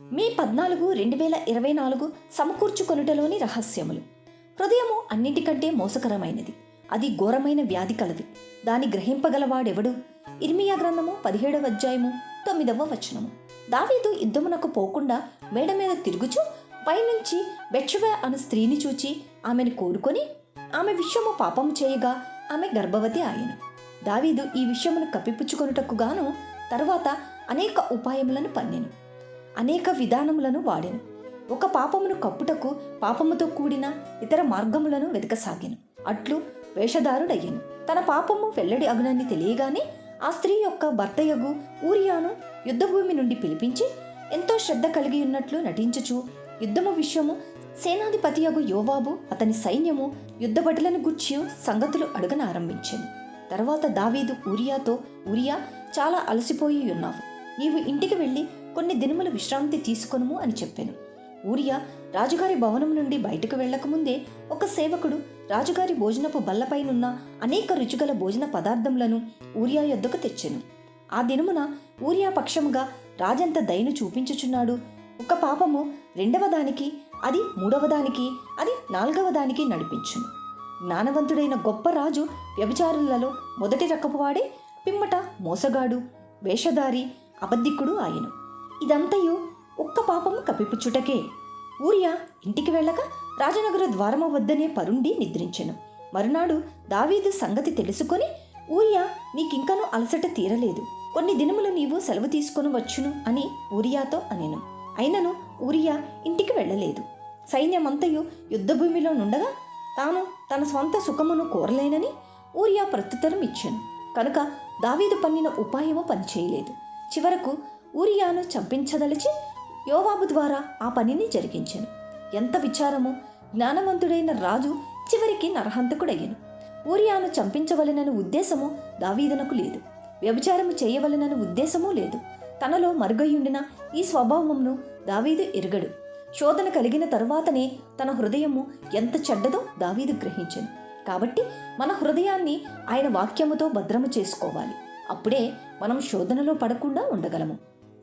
మే పద్నాలుగు రెండు వేల ఇరవై నాలుగు సమకూర్చుకొనుటలోని రహస్యములు. హృదయము అన్నిటికంటే మోసకరమైనది. అది ఘోరమైన వ్యాధి కలది. దాని గ్రహింపగలవాడెవడు? ఇర్మియా గ్రంథము పదిహేడవ అధ్యాయము తొమ్మిదవ వచనము. దావీదు యుద్ధమునకు పోకుండా మేడ మీద తిరుగుచు పైనుంచి బెచ్చవ అను స్త్రీని చూచి ఆమెను కోరుకొని ఆమె విషయము పాపము చేయగా ఆమె గర్భవతి ఆయన. దావీదు ఈ విషయమును కప్పిపుచ్చుకొనుటకు గాను తరువాత అనేక ఉపాయములను పన్నెను. అనేక విధానములను వాడెను. ఒక పాపమును కప్పుటకు పాపముతో కూడిన ఇతర మార్గములను వెతకసాగాను. అట్లు వేషధారుడయ్యాను. తన పాపము వెల్లడి అగునని తెలియగానే ఆ స్త్రీ యొక్క భర్తయగు ఊరియాను యుద్ధభూమి నుండి పిలిపించి ఎంతో శ్రద్ధ కలిగి ఉన్నట్లు నటించుచు యుద్ధము విషయము సేనాధిపతియగు యోవాబు అతని సైన్యము యుద్ధభటులను గుర్చి సంగతులు అడగనారంభించాను. తర్వాత దావీదు ఊరియాతో ఊరియా చాలా అలసిపోయి ఉన్నావు నీవు ఇంటికి వెళ్ళి కొన్ని దినముల విశ్రాంతి తీసుకొనుము అని చెప్పాను. ఊరియా రాజుగారి భవనం నుండి బయటకు వెళ్ళకముందే ఒక సేవకుడు రాజుగారి భోజనపు బల్లపైనున్న అనేక రుచిగల భోజన పదార్థములను ఊరియా యొద్దకు తెచ్చెను. ఆ దినమున ఊరియా పక్షముగా రాజంత దయను చూపించుచున్నాడు. ఒక పాపము రెండవ దానికి అది మూడవ దానికి అది నాలుగవ దానికి నడిపించును. జ్ఞానవంతుడైన గొప్ప రాజు వ్యభిచారులలో మొదటి రకపువాడే పిమ్మట మోసగాడు వేషధారి అబద్ధికుడు ఆయను ఇదంతయు ఒక్క పాపము కప్పిపుచ్చుటకే. ఊరియా ఇంటికి వెళ్ళక రాజనగర ద్వారము వద్దనే పరుండి నిద్రించెను. మరునాడు దావీదు సంగతి తెలుసుకొని ఊరియా నీకింకనూ అలసట తీరలేదు. కొన్ని దినములు నీవు సెలవు తీసుకొని వచ్చును అని ఊరియాతో అనెను. అయినను ఊరియా ఇంటికి వెళ్ళలేదు. సైన్యమంతయు యుద్ధభూమిలో నుండగా తాను తన స్వంత సుఖమును కోరలేనని ఊరియా ప్రత్యుత్తరం ఇచ్చాను కనుక దావీదు పన్నిన ఉపాయము పనిచేయలేదు. చివరకు ఊరియాను చంపించదలిచి యోవాబు ద్వారా ఆ పనిని జరిగించాను. ఎంత విచారము జ్ఞానవంతుడైన రాజు చివరికి నరహంతకుడయ్యను. ఊరియాను చంపించవలనని ఉద్దేశము దావీదునకు లేదు. వ్యభిచారము చేయవలనని ఉద్దేశమూ లేదు. తనలో మరుగయ్యుండిన ఈ స్వభావమును దావీదు ఎరుగడు. శోధన కలిగిన తరువాతనే తన హృదయము ఎంత చెడ్డదో దావీదు గ్రహించను. కాబట్టి మన హృదయాన్ని ఆయన వాక్యముతో భద్రము చేసుకోవాలి. అప్పుడే మనం శోధనలో పడకుండా ఉండగలము.